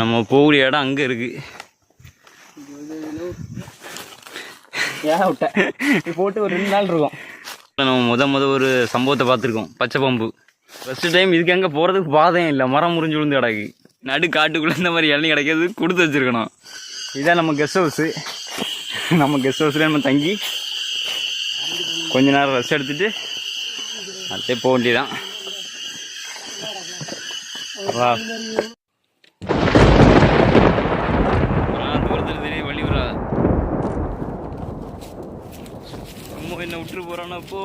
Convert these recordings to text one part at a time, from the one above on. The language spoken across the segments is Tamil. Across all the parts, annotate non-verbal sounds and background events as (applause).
நம்ம போகக்கூடிய இடம் அங்கே இருக்குது ஏன் விட்டேன் இது போட்டு ஒரு ரெண்டு நாள் இருக்கும். நம்ம முத முத ஒரு சம்பவத்தை பார்த்துருக்கோம். பச்சை பாம்பு. ஃபஸ்ட்டு டைம் இதுக்கு எங்கே போகிறதுக்கு பாதையும் இல்லை. மரம் முறிஞ்சு விழுந்து கிடக்கு. நடு காட்டுக்குள்ளே இந்த மாதிரி இளநீ கிடைக்கிறது கொடுத்து வச்சுருக்கணும். இதான் நம்ம கெஸ்ட் ஹவுஸு நம்ம கெஸ்ட் ஹவுஸில் நம்ம தங்கி கொஞ்ச நேரம் ரெஸ்ட் எடுத்துட்டு அப்படியே போக வேண்டியதான் வா தூரத்தில் தெரியும் வழி வரா அம்மா என்ன விட்டுட்டு போறானா அப்போ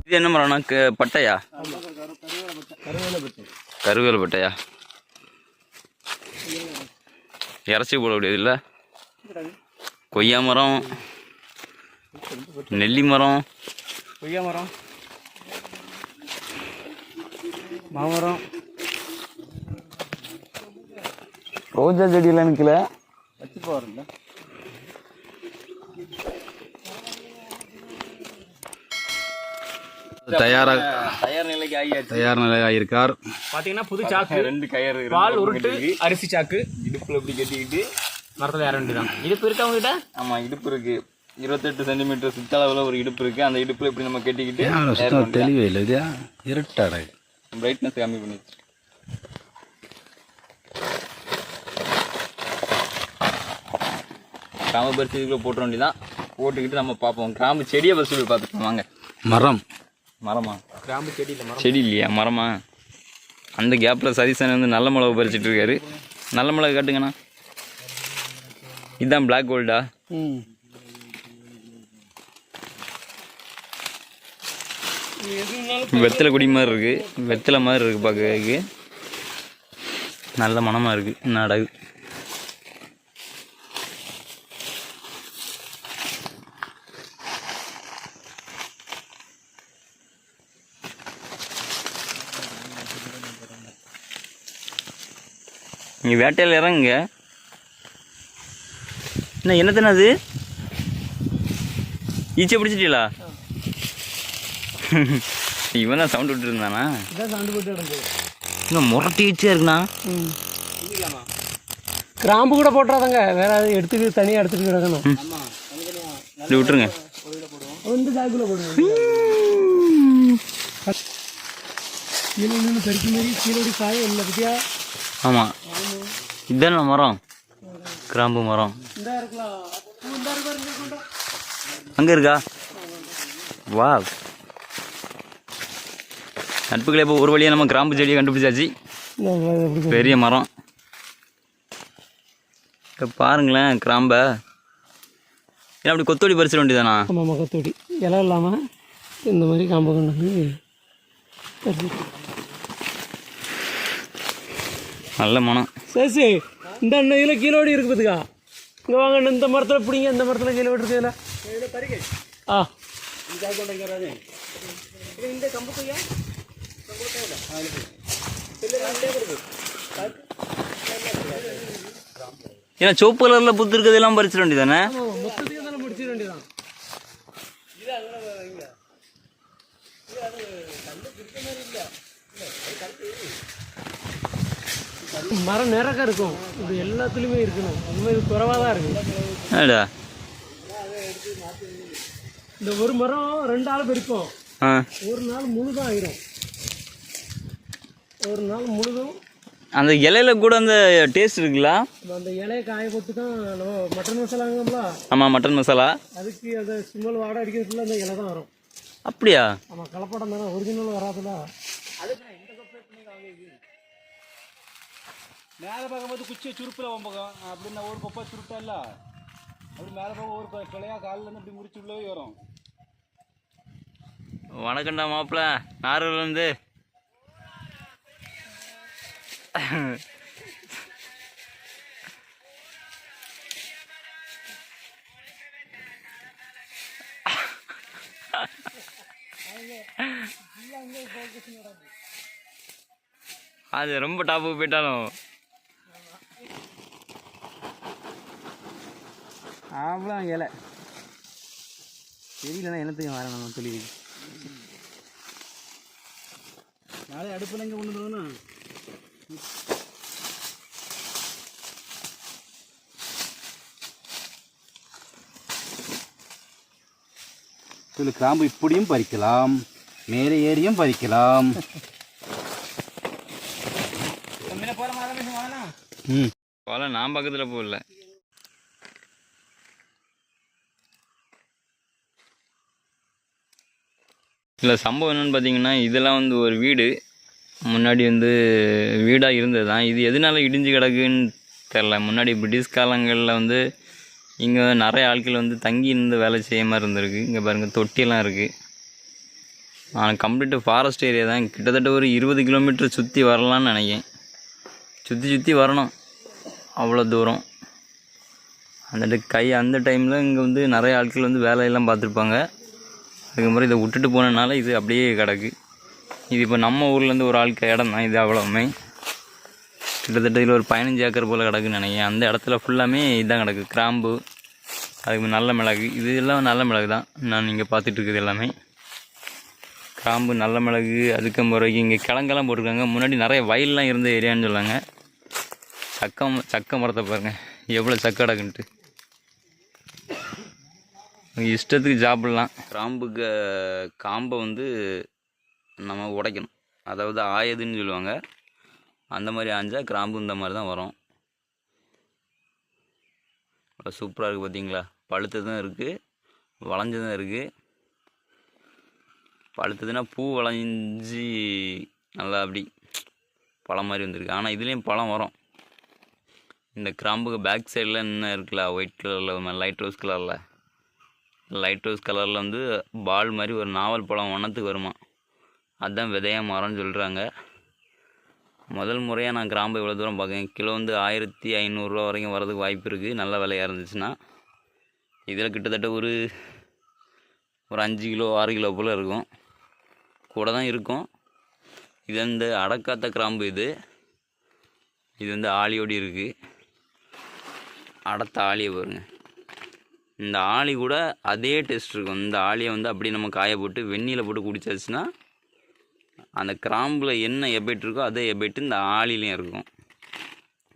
இது என்ன மரம்னா பட்டையா? கருவேல பட்டையா இறச்சி போட முடியாது இல்லை கொய்யா மரம் நெல்லி மரம் கொய்யா மரம் மாமரம். ரோஜா செடியெல்லாம் நிற்கல வச்சு போகிறோம்ல தயாராக தயார் நிலைக்கு ஆகியாச்சு தயார் நிலையாக இருக்கார் பார்த்தீங்கன்னா புது சாக்கு (laughs) ரெண்டு கயறு பால் உருட்டு அரிசி சாக்கு. இடுப்புல இப்படி கட்டிக்கிட்டு. மரத்தில் ஏற வேண்டியதான் இடுப்பு இருக்கா உங்ககிட்ட? ஆமா இடுப்பு இருக்கு. இருபத்தெட்டு சென்டிமீட்டர் சுற்றளவில் ஒரு இடுப்பு இருக்கு. அந்த இடுப்புல இப்படி நம்ம கட்டிக்கிட்டு சுத்தம் தெளிவே இல்லை? இது இருட்டாடை? பிரைட்னஸ் கம்மி பண்ணி. கிராம பரிசு இதுக்குள்ள போட்டுற வேண்டியதான் போட்டுக்கிட்டு நம்ம பார்ப்போம். கிராம செடியை பரிசு போய் பார்த்துட்டு வாங்க. மரம். மரமா? கிராம்பு செடி இல்லை செடி இல்லையா மரமா? அந்த கேப்பில் சதீசன் வந்து நல்ல மிளகு பறிச்சிட்டு இருக்காரு. நல்ல மிளகு காட்டுங்கண்ணா. இதுதான் பிளாக் கோல்டா ம். வெத்தலை குடி மாதிரி இருக்கு. வெத்தலை மாதிரி இருக்கு பார்க்கறதுக்கு நல்ல மனமாக இருக்கு. நாடகு நீ வேட்டையில் இறங்குங்க. என்ன என்னத்தன அது? ஈச்சை பிடிச்சிட்டீங்களா இவன் தான் சவுண்ட் விட்டு இருந்தானா சவுண்டு போட்டு இன்னும் முரட்டி ஈச்சியாக இருக்குண்ணா? கிராம்பு கூட போட்டுறாதங்க. வேற அது எடுத்துக்கு தனியாக எடுத்துட்டு கிடக்கணும். இப்படி விட்டுருங்க. வந்து சாக்குல போடுங்க. கீழே காய இல்லை பத்தியா? ஆமாம் இதுதானே மரம் கிராம்பு மரம் அங்கே இருக்கா வா நட்புகளை இப்போ ஒரு வழியாக நம்ம கிராம்பு செடியை கண்டுபிடிச்சாச்சு பெரிய மரம் இப்போ பாருங்களேன் கிராம்பை ஏன் அப்படி கொத்தோடி பறிச்சிட வேண்டியதானா ஆமாம் கொத்தோடி இலை இல்லாமல் இந்த மாதிரி காம்பு கொண்டு வந்து நல்ல மனம். சரி சரி இந்த அண்ணன் இதில் கீழோடி இருக்கு பார்த்துக்கா இங்கே வாங்க அண்ணன், இந்த மரத்தில் பிடிங்க இந்த மரத்தில் கீழே விட்டுருக்கு இதில். ஆ. இந்த கம்பு கொய்யா ஏன்னா சிவப்பு கலரில் புத்து இருக்கிறதெல்லாம் பறிச்சிட வேண்டியதானே மொத்தத்துக்கு தானே முடிச்சிட வேண்டியதான் மரம் நிறக்க இருக்கும். இது எல்லாத்துலேயுமே இருக்கணும். அந்த மாதிரி குறைவாக தான் இருக்கு இந்த ஒரு மரம் ரெண்டு ஆள் பெருக்கும் ஆ. ஒரு நாள் முழுதும் ஆயிரும். ஒரு நாள் முழுதும். அந்த இலையில கூட அந்த டேஸ்ட் இருக்குல்ல அந்த இலையை காய போட்டு தான் நம்ம மட்டன் மசாலாங்கம்ல ஆமாம் மட்டன் மசாலா அதுக்கு அந்த ஸ்மெல் வாடை அடிக்கிறதுக்குள்ள அந்த இலை தான் வரும். அப்படியா? ஆமாம் கலப்படம் தானே ஒரிஜினல் வராதுல. மேலே பார்க்கும்போது குச்சியை சுருப்பில் வம்பகம் அப்படின்னா ஒரு கொப்பை சுருட்டா இல்லை அப்படி மேலே போக ஒரு கிளையாக காலிலேருந்து இருந்து இப்படி முடிச்சு உள்ளவே வரும். வணக்கம்டா மாப்பிள்ள நாரூர்லேருந்து. அது ரொம்ப டாப்புக்கு போயிட்டாலும். அவ்வளோ இலை. தெரியலன்னா என்னத்துக்கு வரேன் நம்ம சொல்லி நாளை அடுப்பில் இங்கே கொண்டு வரணும் இதில் கிராம்பு இப்படியும் பறிக்கலாம். மேலே ஏறியும் பறிக்கலாம். ம். போல நான் பக்கத்தில் போகல இல்லை சம்பவம் என்னென்னு பார்த்தீங்கன்னா இதெல்லாம் வந்து ஒரு வீடு. முன்னாடி வந்து வீடாக இருந்தது தான் இது எதனால இடிஞ்சு கிடக்குன்னு தெரில முன்னாடி பிரிட்டிஷ் காலங்களில் வந்து இங்கே நிறைய ஆட்கள் வந்து தங்கி இருந்து வேலை செய்ய மாதிரி இருந்திருக்கு. இங்கே பாருங்கள் தொட்டியெல்லாம் இருக்குது ஆனால் கம்ப்ளீட்டு ஃபாரஸ்ட் ஏரியா தான். கிட்டத்தட்ட ஒரு இருபது கிலோமீட்டர் சுற்றி வரலான்னு நினைக்கிறேன். சுற்றி சுற்றி வரணும். அவ்வளோ தூரம். அந்த கை அந்த டைமில் இங்கே வந்து நிறைய ஆட்கள் வந்து வேலையெல்லாம் பார்த்துருப்பாங்க. அதுக்கப்புறம் இதை விட்டுட்டு போனனால இது அப்படியே கிடக்கு. இது இப்போ நம்ம ஊர்லேருந்து ஒரு ஆளுக்கு இடம் தான் இது அவ்வளோவுமே. கிட்டத்தட்ட இதில் ஒரு பதினஞ்சு ஏக்கர் போல் கிடக்குன்னு நினைக்கிறேன். அந்த இடத்துல ஃபுல்லாமே இதுதான் கிடக்கு. கிராம்பு அதுக்கு நல்ல மிளகு. இது எல்லாம் நல்ல மிளகு தான். நான் இங்கே பார்த்துட்டு இருக்குது எல்லாமே. கிராம்பு நல்ல மிளகு அதுக்கு பிறகு இங்கே கிழங்கெல்லாம் போட்டிருக்காங்க. முன்னாடி நிறைய வயல்லாம் இருந்த ஏரியான்னு சொல்லுவாங்க சக்கம் சக்கம் சக்க மரத்தை பாருங்கள் எவ்வளோ சக்க கிடக்குன்ட்டு. இஷ்டத்துக்கு சாப்பிட்லாம். கிராம்புக்கு காம்பை வந்து நம்ம உடைக்கணும். அதாவது ஆயதுன்னு சொல்லுவாங்க. அந்த மாதிரி ஆஞ்சால் கிராம்பு இந்த மாதிரி தான் வரும். சூப்பராக இருக்குது பார்த்தீங்களா பழுத்ததும் இருக்குது வளைஞ்சதும் இருக்குது பழுத்ததுன்னா பூ வளைஞ்சி நல்லா அப்படி பழம் மாதிரி வந்திருக்கு. ஆனால் இதுலேயும் பழம் வரும். இந்த கிராம்புக்கு பேக் சைடில் என்ன இருக்குல்ல? ஒயிட் கலரில் லைட் ரோஸ் கலரில் லைட் ரோஸ் கலரில் வந்து பால் மாதிரி ஒரு நாவல் பழம் ஒன்றத்துக்கு வருமா? அதுதான் விதையாக மரம்னு சொல்கிறாங்க முதல் முறையாக நான் கிராம்பு இவ்வளோ தூரம் பார்க்குறேன். கிலோ வந்து ஆயிரத்தி ஐநூறுரூவா வரைக்கும் வரதுக்கு வாய்ப்பு இருக்குது நல்ல விலையாக இருந்துச்சுன்னா. இதில் கிட்டத்தட்ட ஒரு ஒரு அஞ்சு கிலோ ஆறு கிலோ போல் இருக்கும். கூட தான் இருக்கும். இது வந்து அடக்காத்த கிராம்பு இது. இது வந்து ஆளியோடி இருக்குது அடத்த ஆளியை பாருங்கள் இந்த ஆளி கூட அதே டேஸ்ட் இருக்கும். இந்த ஆளியை வந்து அப்படியே நம்ம காய போட்டு வெந்நீரில் போட்டு குடிச்சாச்சுன்னா அந்த கிராம்பில் என்ன எபெட் இருக்கோ அதே எபெட்டு இந்த ஆளிலையும் இருக்கும்.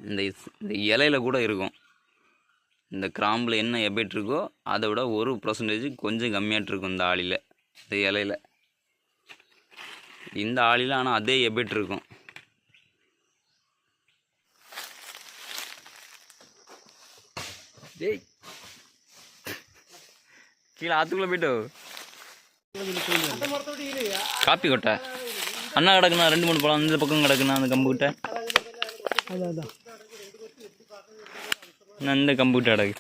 இந்த இந்த இலையில கூட இருக்கும். இந்த கிராம்பில் என்ன எபெட் இருக்கோ அதை விட ஒரு பர்சன்டேஜ் கொஞ்சம் கம்மியாட்டு இருக்கும் இந்த ஆளியில் இந்த இலையில. இந்த ஆளியில் ஆனால் அதே எபெட் இருக்கும். டேய். கீழே ஆற்றுக்குள்ளே போயிட்டோ காப்பி கொட்டை. அண்ணா கிடக்குண்ணா ரெண்டு மூணு பழம் இந்த பக்கம் கிடக்குண்ணா அந்த கம்பு கிட்ட. இந்த கம்பு கிட்ட கிடக்கு.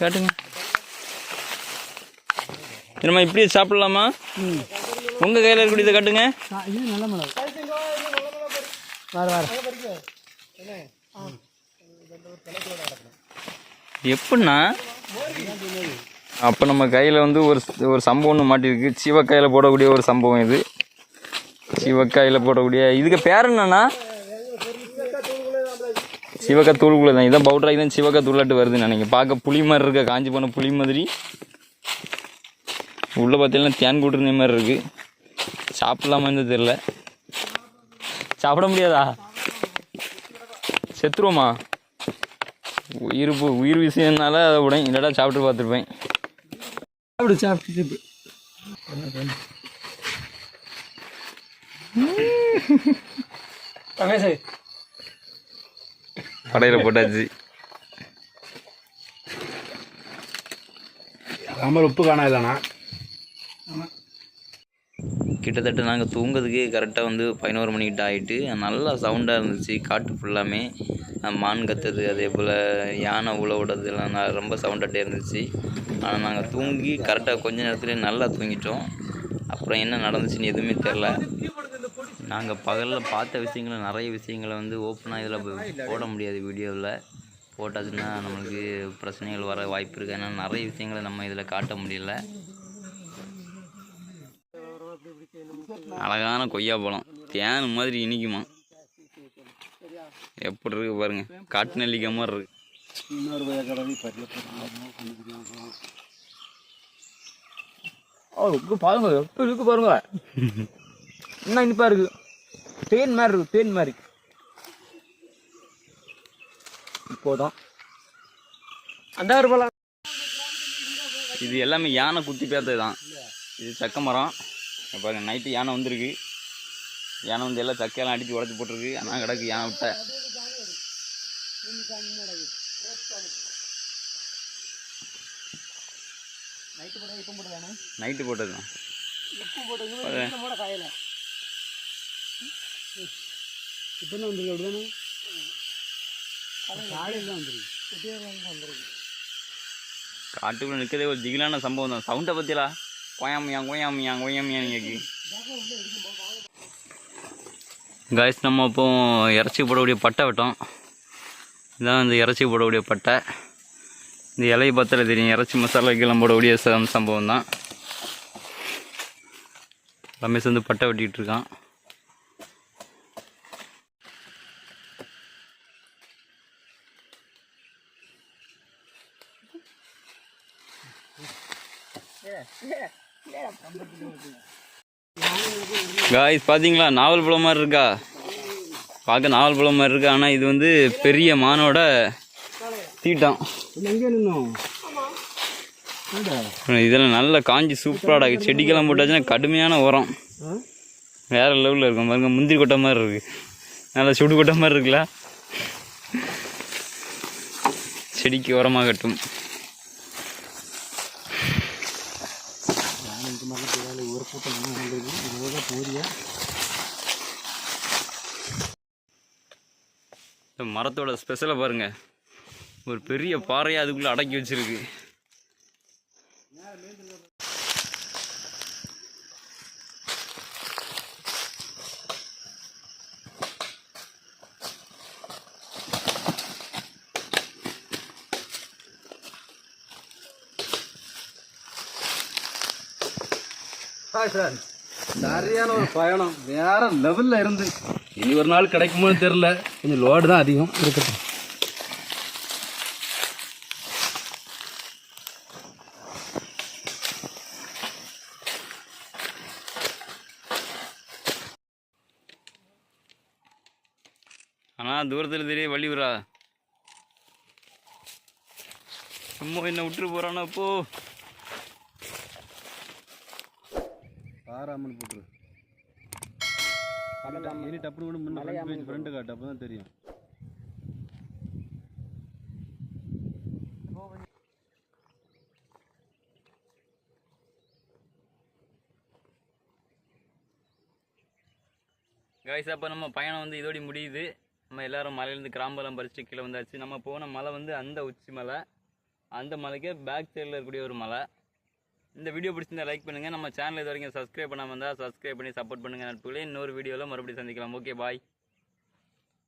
காட்டுங்க. என்னம்மா இப்படியே சாப்பிடலாமா? உங்கள் கையில் இருக்கக்கூடியதை காட்டுங்க ஆ, இது நல்ல மிளகு வர வர எப்படின்னா அப்போ நம்ம கையில் வந்து ஒரு ஒரு சம்பவம் ஒன்று மாட்டிருக்கு சிவக்காயில் போடக்கூடிய ஒரு சம்பவம் இது. சிவக்காயில் போடக்கூடிய இதுக்கு பேர் என்னன்னா? சிவக்காய் தூளுக்குள்ளே தான். இதான் பவுடராகி தான் சிவக்காய் தூளாட்டு வருதுன்னு நினைக்கிறேன். பார்க்க புளி மாதிரி இருக்க? காஞ்சி போன புளி மாதிரி. உள்ளே பார்த்தீங்கன்னா தேன் கூட்டுருந்த மாதிரி இருக்குது சாப்பிடலாமா இருந்தது தெரில சாப்பிட முடியாதா? செத்துருவோமா? உயிர் பு- உயிர் விஷயம்னால அதை விட இல்லைடா சாப்பிட்டு பார்த்துருப்பேன். அப்படி சாப்பிட்டு கடையில் போட்டாச்சு. சாம்பார் உப்பு காணாதுண்ணா கிட்டத்தட்ட நாங்கள் தூங்குறதுக்கே கரெக்டாக வந்து பதினோரு மணிக்கிட்ட ஆகிட்டு நல்லா சவுண்டாக இருந்துச்சு காட்டு ஃபுல்லாமே மான் கத்துறது அதே போல் யானை உழ விடுறதுலாம் நான் ரொம்ப சவுண்டாகிட்டே இருந்துச்சு. ஆனால் நாங்கள் தூங்கி கரெக்டாக கொஞ்ச நேரத்துலேயே நல்லா தூங்கிட்டோம். அப்புறம் என்ன நடந்துச்சுன்னு எதுவுமே தெரில. நாங்கள் பகலில் பார்த்த விஷயங்களை நிறைய விஷயங்களை வந்து ஓப்பனாக இதில் போட முடியாது வீடியோவில். போட்டாச்சுன்னா நம்மளுக்கு பிரச்சனைகள் வர வாய்ப்பு இருக்குது ஏன்னா நிறைய விஷயங்களை நம்ம இதில் காட்ட முடியல. அழகான கொய்யா பழம். தேன் மாதிரி இனிக்குமா எப்படி இருக்கு பாருங்க. காட்டு நெல்லிக்காய் மாதிரி இருக்கு. இன்னொரு வய கடவை பரில ஓ இங்க பாருங்க. எப்படி இருக்கு பாருங்க. என்ன இனிப்பா இருக்கு? தேன் மாதிரி இருக்கு தேன் மாதிரி. இப்போதான். அந்த ஒரு பழம். இது எல்லாமே யானை குத்தி பேர்த்தது தான் இது சக்க மரம். பாருங்க நைட்டு யானை வந்திருக்கு. யானை வந்து எல்லாம் சக்கையெல்லாம் அடித்து உடச்சி போட்டிருக்கு. ஆனால் கிடக்கு யானை விட்ட. நைட்டு போட்டது தான் இப்போ தான் வந்துருக்கு? அப்படிதானே? காலையில் தான் வந்துருக்கு? காட்டுக்குள்ளே நிற்கிறதே ஒரு திகிலான சம்பவம் தான். சவுண்டை பற்றிலா கோயாமியா கோயாமியா கோயாமியான்னு கேட்கு காய்ஸ் நம்ம இப்போ இறச்சி போடக்கூடிய பட்டை வெட்டோம். இதான் இந்த இறைச்சி போடக்கூடிய பட்டை. இந்த இலையை பார்த்தாலே தெரியும் இறைச்சி மசாலாக்கெல்லாம் போடக்கூடிய ச- சம்பவம் தான். ரமேஷ் வந்து பட்டை வெட்டிகிட்டு இருக்கான். காய்ஸ் பார்த்தீங்களா நாவல் பழம் மாதிரி இருக்கா? பார்க்க நாவல் பழம் மாதிரி இருக்கா. ஆனால் இது வந்து பெரிய மானோட தீட்டம் இதெல்லாம் நல்லா காஞ்சி சூப்பராக இருக்கு. செடிக்கெல்லாம் போட்டாச்சுன்னா கடுமையான உரம். வேற லெவலில் இருக்கும். பாருங்க முந்திரி கொட்டை மாதிரி இருக்கு. நல்லா சுடு கொட்டை மாதிரி இருக்குல்ல? செடிக்கு உரமாக கட்டும் இந்த மரத்தோட ஸ்பெஷலை பாருங்க. ஒரு பெரிய பாறையை அதுக்குள்ளே அடக்கி வச்சிருக்கு. சார் சரியான ஒரு பயணம். வேற லெவல்ல இருந்து. இனி ஒரு நாள் கிடைக்குமோன்னு தெரியல. கொஞ்சம் லோடு தான் அதிகம். இருக்கட்டும். ஆனால் தூரத்தில் தெரிய வழி வரா சும்மா என்ன விட்டுட்டு போகிறானா அப்போ ஆறாமன் போட்டுரு. இனி டப்புனு கூட முன்ன ஃப்ரண்ட் பேஜ் ஃப்ரண்ட் காட்டு அப்போ தான் தெரியும். காய்ஸ் அப்போ நம்ம பயணம் வந்து இதோட முடியுது. நம்ம எல்லாரும் மலையிலேருந்து கிராம்பெல்லாம் பறிச்சுட்டு கீழே வந்தாச்சு. நம்ம போன மலை வந்து அந்த உச்சி மலை. அந்த மலைக்கே பேக் சைடில் இருக்கக்கூடிய ஒரு மலை. இந்த வீடியோ பிடிச்சிருந்தா லைக் பண்ணுங்கள் நம்ம சேனல் இது வரைக்கும் சப்ஸ்கிரைப் பண்ணாமல் இருந்தால் சப்ஸ்கிரைப் பண்ணி சப்போர்ட் பண்ணுங்கள் நட்புகளே. இன்னொரு வீடியோவில் மறுபடியும் சந்திக்கலாம். Okay bye